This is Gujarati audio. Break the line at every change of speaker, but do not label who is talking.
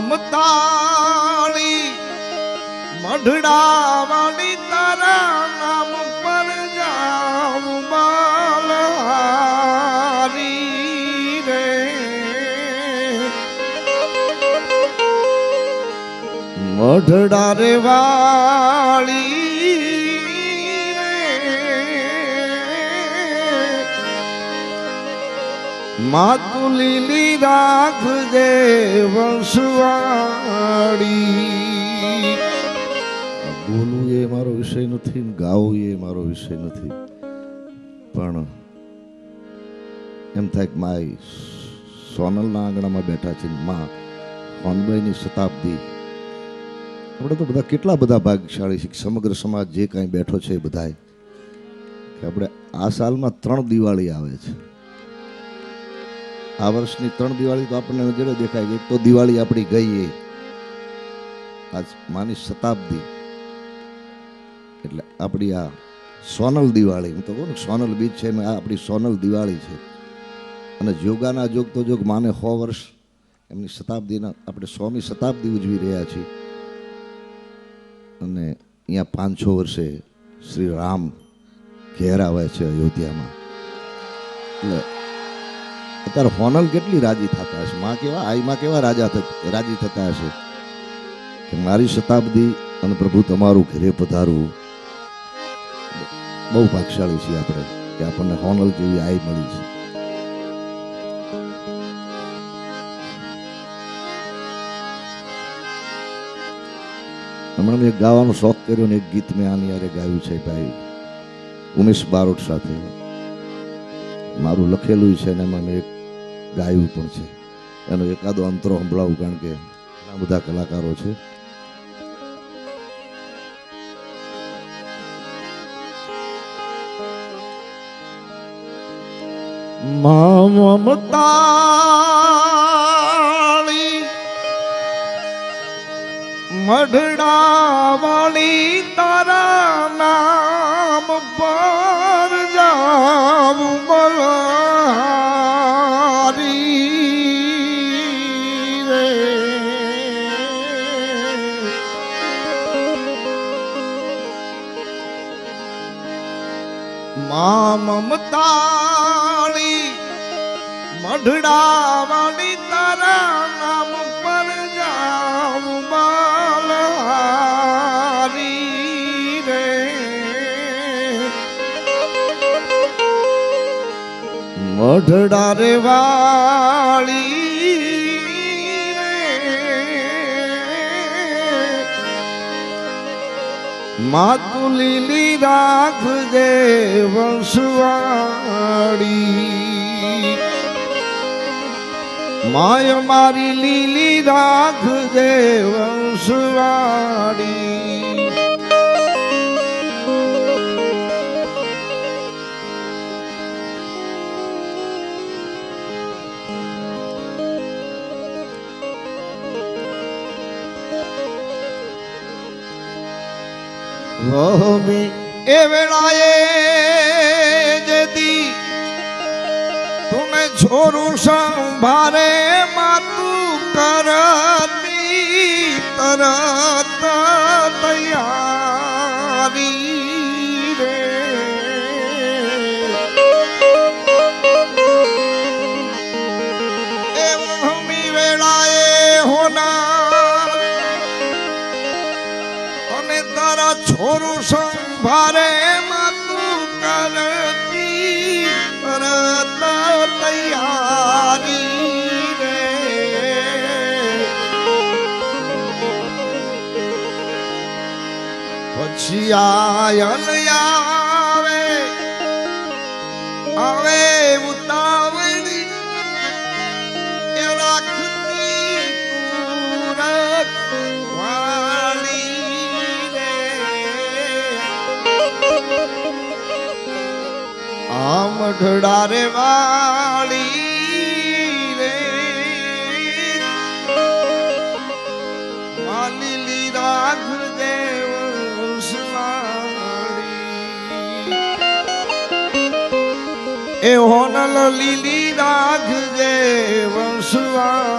મમતાળી મઢડાવાળી તારા નામ પર જાઉં માલહારી રે. મઢડા રે વાળી માતુ લીલી રાખજે વંશવાળી. બોલવું એ મારો વિષય નથી ગાવું એ મારો વિષય નથી. પણ એમ થાય કે માય સોનલના આંગણામાં બેઠા છે માં હોનબાઈની શતાબ્દી. આપણે તો બધા કેટલા બધા ભાગ્યશાળી છે સમગ્ર સમાજ જે કાંઈ બેઠો છે એ બધાય. કે આપણે આ સાલમાં ત્રણ દિવાળી આવે છે. આ વર્ષની ત્રણ દિવાળી તો આપણને નજરે દેખાય છે. એક તો દિવાળી આપણી ગઈ એ આજ માની શતાબ્દી. એટલે આપણી આ સોનલ દિવાળી, હું તો કહું ને, સોનલ બીચ છે ને, આ આપણી સોનલ દિવાળી છે. અને યોગાના જોગ તો જોગ માને સો વર્ષ. એમની શતાબ્દીના આપણે સોમી શતાબ્દી ઉજવી રહ્યા છીએ. અને અહીંયા પાંચસો વર્ષે શ્રી રામ ઘેર આવે છે અયોધ્યામાં. એટલે અત્યારે હોનલ કેટલી રાજી થતા હશે? માં કેવા? આઈમાં કેવા રાજા રાજી થતા હશે? કે મારી શતાબ્દી અને પ્રભુ તમારું ઘરે પધારવું બહુ ભાગશાળી છીએ આપણે, કે આપણને હોનલ જેવી આઈ મળી છે. હમણાં મેં ગાવાનો શોખ કર્યો ને એક ગીત મેં આની યારે ગાયું છે ભાઈ, ઉમેશ બારોટ સાથે. મારું લખેલું છે ને એમાં મેં એક ગાયું પણ છે. એનો એકાદો અંતરો સંભળાવું કારણ કે ઘણા બધા કલાકારો છે. મમતાળી મઢડાવાળી તારા નામ મમતાળી મઢડાવાળી તારા નામ પર જાઉં માલહારી રે. મઢડા રે વાળી માતુ લીલી રાખજે વંશવાળી. માય મારી લીલી રાખજે વંશવાળી. એ વેળાએ જતી તુમે છોરું સંભારે માતું કરતી તરત છોરું સંભારે માતું કરતી પરત તૈયારી રે. પછી આયલ આવે આવે આમ ઢળારે વાળી રે. માલી રાખ દેવ એ હોનલ લીલી રાખજે વંશવાળી